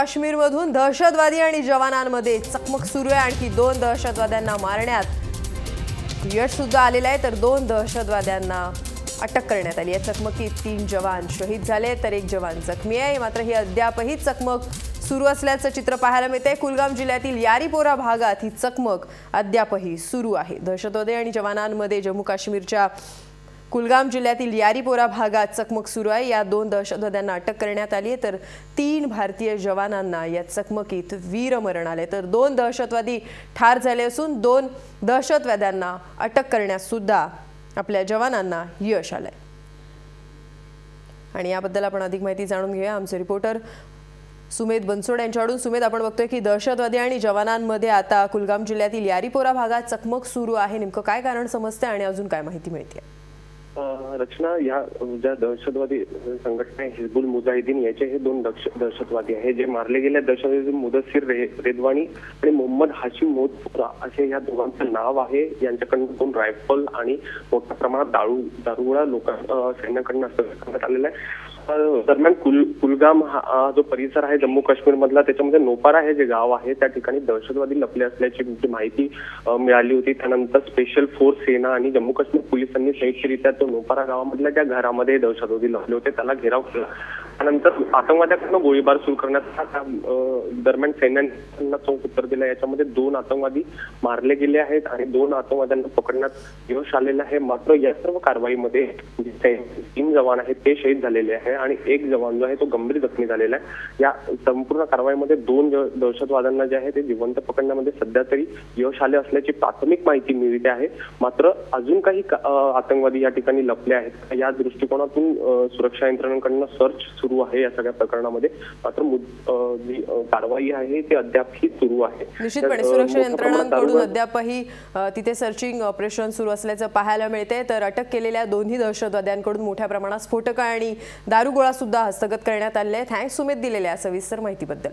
काश्मीरमधून दहशतवादी आणि जवानांमध्ये चकमक सुरू आहे. आणखी दोन दहशतवाद्यांना मारण्यात यश सुद्धा आलेलं आहे. तर दोन दहशतवाद्यांना अटक करण्यात आली आहे. चकमकीत तीन जवान शहीद झाले तर एक जवान जखमी आहे. मात्र ही अद्यापही चकमक सुरू असल्याचं चित्र पाहायला मिळते कुलगाम जिल्ह्यातील यारीपोरा भागात ही चकमक अद्यापही सुरू आहे. दहशतवादी आणि जवानांमध्ये जम्मू काश्मीरच्या कुलगाम जिल्ह्यातील यारीपोरा भागात चकमक सुरू आहे. या दोन दहशतवाद्यांना अटक करण्यात आली आहे. तर तीन भारतीय जवानांना या चकमकीत वीरमरण आले तर दोन दहशतवादी ठार झाले असून दोन दहशतवाद्यांना अटक करण्यास सुद्धा आपल्या जवानांना यश आलंय. आणि याबद्दल आपण अधिक माहिती जाणून घेऊया. आमचे रिपोर्टर सुमेध बनसोड यांच्याकडून. सुमेध आपण बघतोय की दहशतवादी आणि जवानांमध्ये आता कुलगाम जिल्ह्यातील यारीपोरा भागात चकमक सुरू आहे. नेमकं काय कारण समजते आणि अजून काय माहिती मिळते? आहे रचना या ज्या दहशतवादी संघटना आहे हिजबुल मुजाहिदीन याचे हे दोन दहशतवादी आहे. जे मारले गेले दहशतवादी मुदस्सीर रे- रेदवाणी आणि मोहम्मद हाशिम मोदपुरा असे या दोघांचं नाव आहे. यांच्याकडून दोन रायफल आणि मोठ्या प्रमाणात दारू दारुगोळा लोकां सैन्याकडनं असं करण्यात आलेलं आहे. दरम्यान कुल कुलगाम हा जो परिसर आहे जम्मू काश्मीर मधला त्याच्यामध्ये नोपारा हे जे गाव आहे त्या ठिकाणी दहशतवादी लपले असल्याची जी माहिती मिळाली होती. त्यानंतर स्पेशल फोर्स सेना आणि जम्मू काश्मीर पोलिसांनी संयुक्तरित्या तो नोपारा गावामधल्या ज्या घरामध्ये दहशतवादी लपले होते त्याला घेराव केला. त्यानंतर आतंकवाद्यांकडून गोळीबार सुरू करण्यात दरम्यान सैन्यांना चोख उत्तर दिला. याच्यामध्ये दोन आतंकवादी मारले गेले आहेत आणि दोन आतंकवाद्यांना पकडण्यात यश आलेलं आहे. मात्र या सर्व कारवाईमध्ये जे तीन जवान आहेत ते शहीद झालेले आहेत. आणि एक जवान जो आहे तो गंभीर जखमी झालेला आहे. या संपूर्ण कारवाईमध्ये दोन दहशतवाद्यांना जे आहे ते जिवंत पकडण्यामध्ये सध्या तरी यश आले असल्याची प्राथमिक माहिती मिळते आहे. मात्र अजून काही आतंकवादी या ठिकाणी लपले आहेत. या दृष्टिकोनातून सुरक्षा यंत्रणांकडनं सर्च सुरू आहे या सगळ्या प्रकरणामध्ये. मात्र जी कारवाई आहे ती अद्यापही सुरू आहे. निश्चितपणे सुरक्षा यंत्रणांकडून अद्यापही तिथे सर्चिंग ऑपरेशन सुरू असल्याचं पाहायला मिळते तर अटक केलेल्या दोन्ही दहशतवाद्यांकडून मोठ्या प्रमाणात स्फोटकं आणि दारुगोळा सुद्धा हस्तगत करण्यात आले थँक्स सुमेध दिलेल्या सविस्तर माहितीबद्दल.